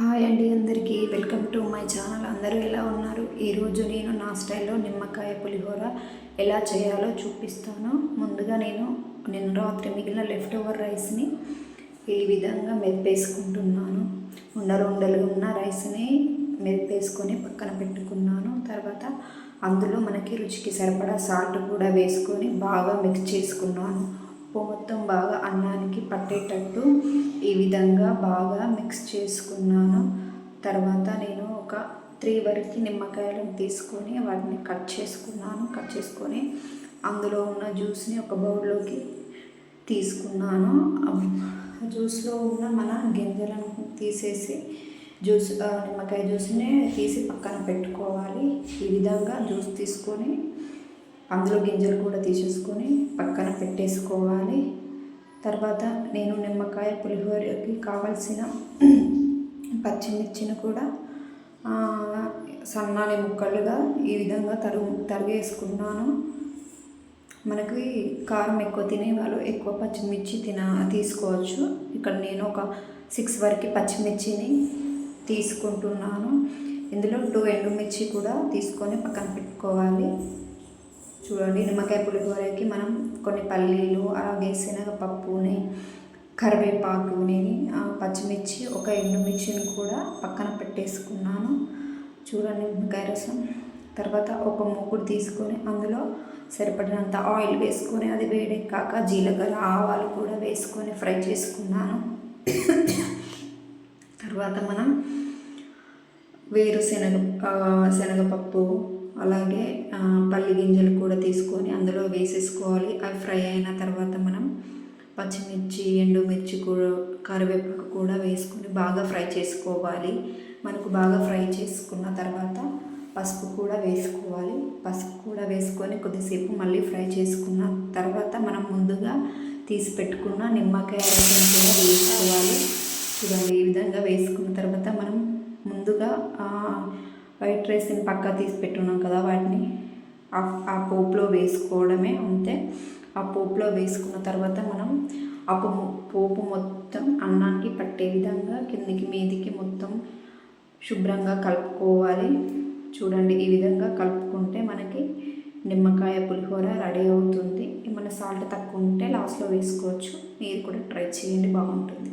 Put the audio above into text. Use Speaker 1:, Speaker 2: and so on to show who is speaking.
Speaker 1: Hi అండి అందరికీ. Welcome to my channel. అందరూ ఎలా ఉన్నారు? ఈరోజు నేను నా స్టైల్లో నిమ్మకాయ పులిహోర ఎలా చేయాలో చూపిస్తాను. ముందుగా నేను నిన్న రాత్రి మిగిలిన లెఫ్ట్ ఓవర్ రైస్ని ఈ విధంగా మెరిపేసుకుంటున్నాను. ఉండలు ఉండలుగా ఉన్న రైస్ని మెరిపేసుకొని పక్కన పెట్టుకున్నాను. తర్వాత అందులో మనకి రుచికి సరిపడా సాల్ట్ కూడా వేసుకొని బాగా మిక్స్ చేసుకున్నాను. ఉప్పు మొత్తం బాగా అన్నానికి పట్టేటట్టు ఈ విధంగా బాగా మిక్స్ చేసుకున్నాను. తర్వాత నేను ఒక త్రీ వరకు నిమ్మకాయలను తీసుకొని వాటిని కట్ చేసుకున్నాను. కట్ చేసుకొని అందులో ఉన్న జ్యూస్ని ఒక బౌల్లోకి తీసుకున్నాను. జ్యూస్లో ఉన్న మన గింజలను తీసేసి జ్యూస్ నిమ్మకాయ జ్యూస్ని తీసి పక్కన పెట్టుకోవాలి. ఈ విధంగా జ్యూస్ తీసుకొని అందులో గింజలు కూడా తీసేసుకొని పక్కన పెట్టేసుకోవాలి. తర్వాత నేను నిమ్మకాయ పులిహోరకి కావలసిన పచ్చిమిర్చిని కూడా సన్నాని ముక్కలుగా ఈ విధంగా తరుగు తరిగేసుకున్నాను. మనకి కారం ఎక్కువ తినే వాళ్ళు ఎక్కువ పచ్చిమిర్చి తిన తీసుకోవచ్చు. ఇక్కడ నేను ఒక సిక్స్ వరకు పచ్చిమిర్చిని తీసుకుంటున్నాను. ఇందులో టూ ఎండుమిర్చి కూడా తీసుకొని పక్కన పెట్టుకోవాలి. చూడండి. నిమ్మకాయ పులిహోరకి మనం కొన్ని పల్లీలు అలాగే శనగపప్పుని కరివేపాకుని పచ్చిమిర్చి ఒక ఎండుమిర్చిని కూడా పక్కన పెట్టేసుకున్నాను. చూడండి నిమ్మకాయ రసం. తర్వాత ఒక మూకుడు తీసుకొని అందులో సరిపడినంత ఆయిల్ వేసుకొని అది వేడెక్కాక జీలకర్ర ఆవాలు కూడా వేసుకొని ఫ్రై చేసుకున్నాను. తర్వాత మనం వేరుశనగ శనగపప్పు అలాగే పల్లి గింజలు కూడా తీసుకొని అందులో వేసేసుకోవాలి. అవి ఫ్రై అయిన తర్వాత మనం పచ్చిమిర్చి ఎండుమిర్చి కూడా కరివేపాకు కూడా వేసుకొని బాగా ఫ్రై చేసుకోవాలి. మనకు బాగా ఫ్రై చేసుకున్న తర్వాత పసుపు కూడా వేసుకోవాలి. పసుపు కూడా వేసుకొని కొద్దిసేపు మళ్ళీ ఫ్రై చేసుకున్న తర్వాత మనం ముందుగా తీసి పెట్టుకున్న నిమ్మకాయ కూడా వేసుకోవాలి. చూడండి ఈ విధంగా వేసుకోవాలి వైట్ రైస్ని పక్క తీసి పెట్టున్నాం కదా వాటిని. ఆ పోపులో వేసుకోవడమే అంతే. ఆ పోపులో వేసుకున్న తర్వాత మనం ఆ పోపు మొత్తం అన్నానికి పట్టే విధంగా కిందికి మీదికి మొత్తం శుభ్రంగా కలుపుకోవాలి. చూడండి ఈ విధంగా కలుపుకుంటే మనకి నిమ్మకాయ పులిహోర రెడీ అవుతుంది. ఏమైనా సాల్ట్ తక్కువ ఉంటే లాస్ట్లో వేసుకోవచ్చు. మీరు కూడా ట్రై చేయండి బాగుంటుంది.